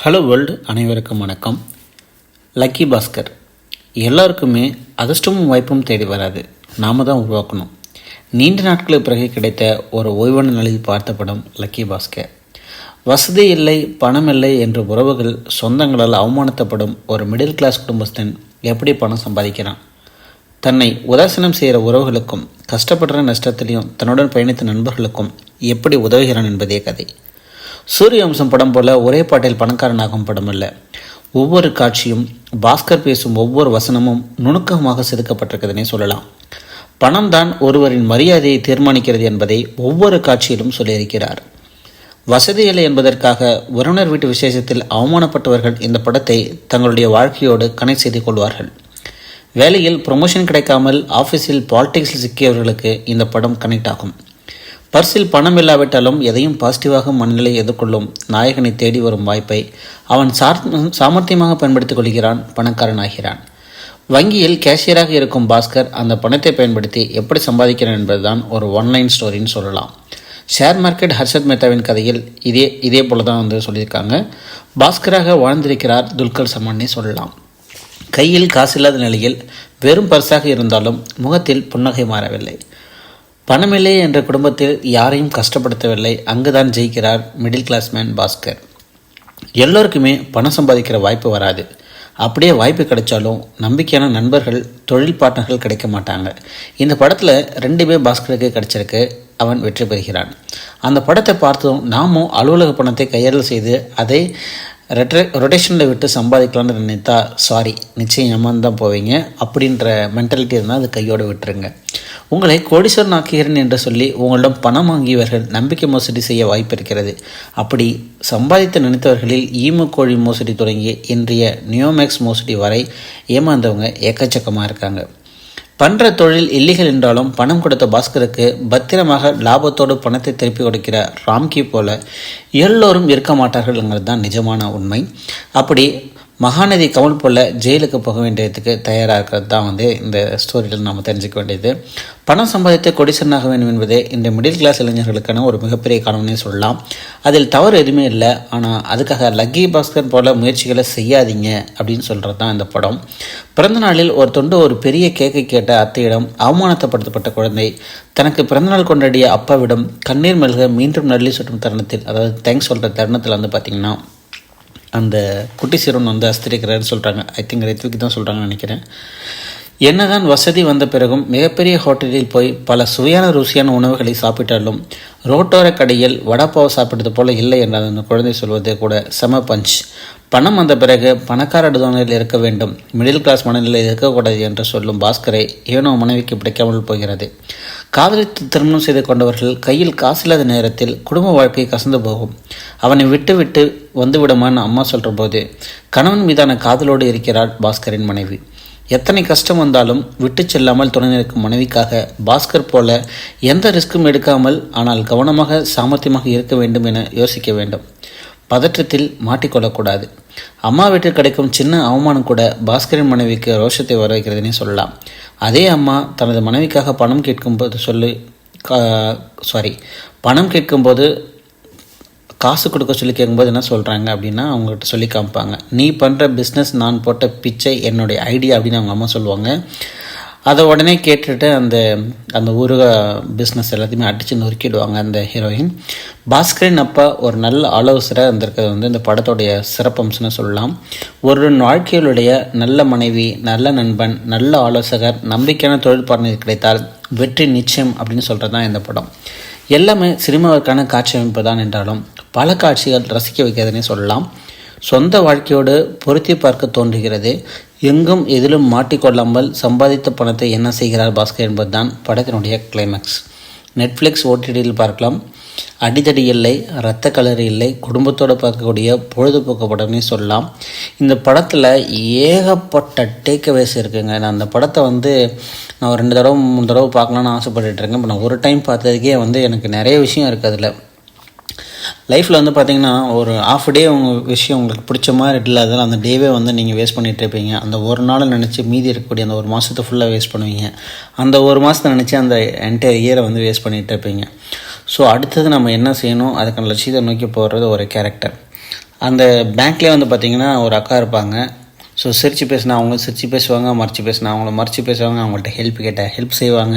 Hello world அனைவருக்கும் வணக்கம். Lucky Bhaskar எல்லாருக்குமே அதிர்ஷ்டமும் வாய்ப்பும் தேடி வராது. நாம தான் உருவாக்கணும். நீண்ட நாட்களுக்கு பிறகு கிடைத்த ஒரு ஓய்வான நிலையில் பார்த்த படம் லக்கி பாஸ்கர் வசதி இல்லை பணம் இல்லை என்ற உறவுகள் சொந்தங்களால் அவமானத்தப்படும் ஒரு மிடில் கிளாஸ் குடும்பஸ்தன் எப்படி பணம் சம்பாதிக்கிறான்? தன்னை உதாசீனம் செய்கிற உறவுகளுக்கும் கஷ்டப்படுற நஷ்டத்திலையும் தன்னுடன் பயணித்த நண்பர்களுக்கும் எப்படி உதவுகிறான் என்பதே கதை. சூரிய வம்சம் படம் போல ஒரே பாட்டில் பணக்காரனாகும் படம் இல்லை ஒவ்வொரு காட்சியும் பாஸ்கர் பேசும் ஒவ்வொரு வசனமும் நுணுக்கமாக செதுக்கப்பட்டிருக்குதுன்னே சொல்லலாம். பணம் தான் ஒருவரின் மரியாதையை தீர்மானிக்கிறது என்பதை ஒவ்வொரு காட்சியிலும் சொல்லியிருக்கிறார். வசதி இல்லை என்பதற்காக உறவினர் வீட்டு விசேஷத்தில் அவமானப்பட்டவர்கள் இந்த படத்தை தங்களுடைய வாழ்க்கையோடு கனெக்ட் செய்து கொள்வார்கள். வேலையில் ப்ரொமோஷன் கிடைக்காமல் ஆஃபீஸில் பாலிடிக்ஸில் சிக்கியவர்களுக்கு இந்த படம் கனெக்ட் ஆகும். பர்சில் பணம் இல்லாவிட்டாலும் எதையும் பாசிட்டிவாக மனநிலை எதிர்கொள்ளும் நாயகனை தேடி வரும் வாய்ப்பை அவன் சார் சாமர்த்தியமாக பயன்படுத்திக் கொள்கிறான் பணக்காரன் ஆகிறான் வங்கியில் கேஷியராக இருக்கும் பாஸ்கர் அந்த பணத்தை பயன்படுத்தி எப்படி சம்பாதிக்கிறான் என்பதுதான் ஒரு ஒன்லைன் ஸ்டோரின்னு சொல்லலாம். ஷேர் மார்க்கெட் ஹர்ஷத் மேத்தாவின் கதையில் இதே இதே போல தான் வந்து சொல்லியிருக்காங்க. பாஸ்கராக வாழ்ந்திருக்கிறார் துல்கர் சல்மானே சொல்லலாம். கையில் காசில்லாத நிலையில் வெறும் பர்சாக இருந்தாலும் முகத்தில் புன்னகை மாறவில்லை. பணமில்லை என்ற குடும்பத்தில் யாரையும் கஷ்டப்படுத்தவில்லை. அங்குதான் ஜெயிக்கிறார் மிடில் கிளாஸ் மேன் பாஸ்கர். எல்லோருக்குமே பணம் சம்பாதிக்கிற வாய்ப்பு வராது. அப்படியே வாய்ப்பு கிடைச்சாலும் நம்பிக்கையான நண்பர்கள் தொழில் பாட்டர்கள் கிடைக்க மாட்டாங்க. இந்த படத்தில் ரெண்டுமே பாஸ்கருக்கு கிடைச்சிருக்கு. அவன் வெற்றி பெறுகிறான். அந்த படத்தை பார்த்ததும் நாமும் அலுவலக பணத்தை கையாளல் செய்து அதை ரெட்ரே ரொட்டேஷனில் விட்டு சம்பாதிக்கலாம்னு நினைத்தா சாரி நிச்சயம் ஏமாந்து தான் போவீங்க. அப்படின்ற மென்டாலிட்டி இருந்தால் அது கையோடு விட்டுருங்க. உங்களை கோடீஸ்வரன் ஆக்குகிறேன் என்று சொல்லி உங்களிடம் பணம் வாங்கியவர்கள் நம்பிக்கை மோசடி செய்ய வாய்ப்பு இருக்கிறது அப்படி சம்பாதித்து நினைத்தவர்களில் ஈமு கோழி மோசடி தொடங்கி இன்றைய நியோமேக்ஸ் மோசடி வரை ஏமாந்தவங்க ஏக்கச்சக்கமாக இருக்காங்க. பண்ற தொழில் இல்லீகல் என்றாலும் பணம் கொடுத்த பாஸ்கருக்கு பத்திரமாக லாபத்தோடு பணத்தை திருப்பி கொடுக்கிற ராம்கி போல எல்லோரும் இருக்க மாட்டார்கள்ங்கிறது தான் நிஜமான உண்மை. அப்படி மகாநதி கமல் போல ஜெயிலுக்கு போக வேண்டியதுக்கு தயாராக இருக்கிறது தான் வந்து இந்த ஸ்டோரியில் நாம் தெரிஞ்சுக்க வேண்டியது. பணம் சம்பாதித்து கொடிசனாக வேண்டும் என்பதே இந்த மிடில் கிளாஸ் இளைஞர்களுக்கான ஒரு மிகப்பெரிய காரணம்னே சொல்லலாம். அதில் தவறு எதுவுமே இல்லை. ஆனால் அதுக்காக லக்கி பாஸ்கர் போல முயற்சிகளை செய்யாதீங்க அப்படின்னு சொல்கிறது தான் இந்த படம். பிறந்த நாளில் ஒரு தொண்டு ஒரு பெரிய கேக்கை கேட்ட அத்தையிடம் அவமானத்தப்படுத்தப்பட்ட குழந்தை தனக்கு பிறந்தநாள் கொண்டாடிய அப்பாவிடம் கண்ணீர் மெழுக மீண்டும் நல்லி சுற்றும் தருணத்தில் அதாவது தேங்க்ஸ் சொல்கிற தருணத்தில் வந்து பார்த்திங்கன்னா அந்த குட்டி சிறுவன் வந்து அஸ்திரிக்கிறாருன்னு சொல்கிறாங்க ஐ திங்க் ரித்விக்கு தான் சொல்கிறாங்கன்னு நினைக்கிறேன். என்னதான் வசதி வந்த பிறகும் மிகப்பெரிய ஹோட்டலில் போய் பல சுவையான ருசியான உணவுகளை சாப்பிட்டாலும் ரோட்டோர கடையில் வடப்பாவை சாப்பிட்டது போல இல்லை என்றால் அந்த குழந்தை சொல்வது கூட செம பஞ்ச். பணம் வந்த பிறகு பணக்கார தோணையில் இருக்க வேண்டும். மிடில் கிளாஸ் மனநிலையில் இருக்கக்கூடாது என்று சொல்லும் பாஸ்கரை ஏனோ மனைவிக்கு பிடிக்காமல் போகிறது. காதலித்து திருமணம் செய்து கொண்டவர்கள் கையில் காசில்லாத நேரத்தில் குடும்ப வாழ்க்கை கசந்து போகும். அவனை விட்டு விட்டு வந்துவிடுமான்னு அம்மா சொல்கிற போது கணவன் மீதான காதலோடு இருக்கிறாள் பாஸ்கரின் மனைவி. எத்தனை கஷ்டம் வந்தாலும் விட்டு செல்லாமல் துணை நிற்கும் மனைவிக்காக பாஸ்கர் போல எந்த ரிஸ்க்கும் எடுக்காமல் ஆனால் கவனமாக சாமர்த்தியமாக இருக்க வேண்டும் என யோசிக்க வேண்டும். பதற்றத்தில் மாட்டிக்கொள்ளக்கூடாது. அம்மா வீட்டில் கிடைக்கும் சின்ன அவமானம் கூட பாஸ்கரின் மனைவிக்கு ரோஷத்தை வர வைக்கிறதுனே சொல்லலாம். அதே அம்மா தனது மனைவிக்காக பணம் கேட்கும்போது சொல்லி சாரி பணம் கேட்கும்போது காசு கொடுக்க சொல்லி கேட்கும்போது என்ன சொல்கிறாங்க அப்படின்னா அவங்ககிட்ட சொல்லி காமிப்பாங்க. நீ பண்ணுற பிஸ்னஸ் நான் போட்ட பிச்சை என்னுடைய ஐடியா அப்படின்னு அவங்க அம்மா சொல்லுவாங்க. அதை உடனே கேட்டுட்டு அந்த அந்த ஊருக பிஸ்னஸ் எல்லாத்தையுமே அடித்து நொறுக்கிடுவாங்க அந்த ஹீரோயின் பாஸ்கரின் அப்பா ஒரு நல்ல ஆலோசராக இருந்திருக்கிறது வந்து இந்த படத்துடைய சிறப்பம்சம்னு சொல்லலாம். ஒரு வாழ்க்கையிலுடைய நல்ல மனைவி நல்ல நண்பன் நல்ல ஆலோசகர் நம்பிக்கையான தொழில் பார்ட்னர் கிடைத்தால் வெற்றி நிச்சயம் அப்படின்னு சொல்கிறது தான் இந்த படம். எல்லாமே சினிமாவிற்கான காட்சி அமைப்பு தான் என்றாலும் பல காட்சிகள் ரசிக்க வைக்கிறதுனே சொல்லலாம். சொந்த வாழ்க்கையோடு பொருத்தி பார்க்க தோன்றுகிறது. எங்கும் எதிலும் மாட்டிக்கொள்ளாமல் சம்பாதித்த பணத்தை என்ன செய்கிறார் பாஸ்கர் என்பதுதான் படத்தினுடைய கிளைமேக்ஸ் நெட்ஃப்ளிக்ஸ் ஓடிடியில் பார்க்கலாம். அடிதடி இல்லை இரத்த கலர் இல்லை குடும்பத்தோடு பார்க்கக்கூடிய பொழுதுபோக்கு படம்னே சொல்லலாம். இந்த படத்தில் ஏகப்பட்ட டேக்அவேஸ் இருக்குங்க. நான் அந்த படத்தை வந்து நான் ஒரு ரெண்டு தடவை மூணு தடவை பார்க்கலான்னு ஆசைப்பட்டுட்டு இருக்கேன். இப்போ நான் ஒரு டைம் பார்த்ததுக்கே வந்து எனக்கு நிறைய விஷயம் இருக்குது அதில். லைஃப்பில் வந்து பார்த்தீங்கன்னா ஒரு ஆஃப் டே உங்கள் விஷயம் உங்களுக்கு பிடிச்ச மாதிரி இல்லாதால் அந்த டேவே வந்து நீங்கள் வேஸ்ட் பண்ணிகிட்டு இருப்பீங்க. அந்த ஒரு நாள் நினச்சி மீதி இருக்கக்கூடிய அந்த ஒரு மாதத்தை ஃபுல்லாக வேஸ்ட் பண்ணுவீங்க. அந்த ஒரு மாதத்தை நினச்சி அந்த என்டையர் இயரை வந்து வேஸ்ட் பண்ணிகிட்டு இருப்பீங்க. ஸோ அடுத்தது நம்ம என்ன செய்யணும்? அதுக்கான லட்சியத்தை நோக்கி போகிறது ஒரு கேரக்டர் அந்த பேங்க்லேயே வந்து பார்த்திங்கன்னா ஒரு அக்கா இருப்பாங்க. ஸோ சிரித்து பேசினா அவங்களும் சிரித்து பேசுவாங்க மறைச்சி பேசினா அவங்கள மறைச்சி பேசுவாங்க அவங்கள்ட்ட ஹெல்ப் கேட்டால் ஹெல்ப் செய்வாங்க.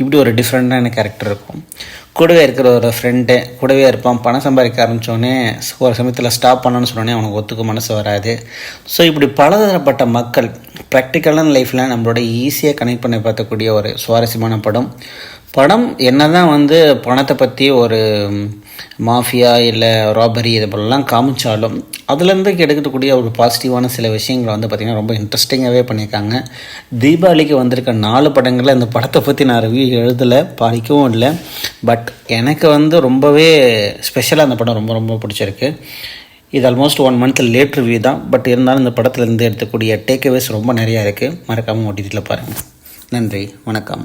இப்படி ஒரு டிஃப்ரெண்ட்டான கேரக்டர் இருக்கும். கூடவே இருக்கிற ஒரு ஃப்ரெண்டு கூடவே இருப்பான் பணம் சம்பாதிக்க ஆரம்பித்தோடனே ஒரு சமயத்தில் ஸ்டாப் பண்ணணும்னு சொன்னோடனே அவனுக்கு ஒத்துக்க மனசு வராது. ஸோ இப்படி பலதரப்பட்ட மக்கள் ப்ராக்டிக்கலான லைஃப்பில் நம்மளோட ஈஸியாக கனெக்ட் பண்ணி பார்க்கக்கூடிய ஒரு சுவாரஸ்யமான படம். படம் என்ன தான் வந்து பணத்தை பற்றி ஒரு மாஃபியா இல்லை ராபரி இது போலலாம் காமிச்சாலும் அதுலேருந்து கிடைக்கக்கூடிய ஒரு பாசிட்டிவான சில விஷயங்களை வந்து பார்த்திங்கன்னா ரொம்ப இன்ட்ரெஸ்டிங்காகவே பண்ணியிருக்காங்க. தீபாவளிக்கு வந்திருக்க நாலு படங்களில் இந்த படத்தை பற்றி நான் ரிவ்யூ எழுதலை படிக்கவும் இல்லை. பட் எனக்கு வந்து ரொம்பவே ஸ்பெஷலாக அந்த படம் ரொம்ப ரொம்ப பிடிச்சிருக்கு. இது almost one month late review தான். பட் இருந்தாலும் இந்த படத்துலேருந்து எடுக்கக்கூடிய டேக்அவேஸ் ரொம்ப நிறையா இருக்குது மறக்காமல் ஓடிடியில் பாருங்கள் நன்றி வணக்கம்.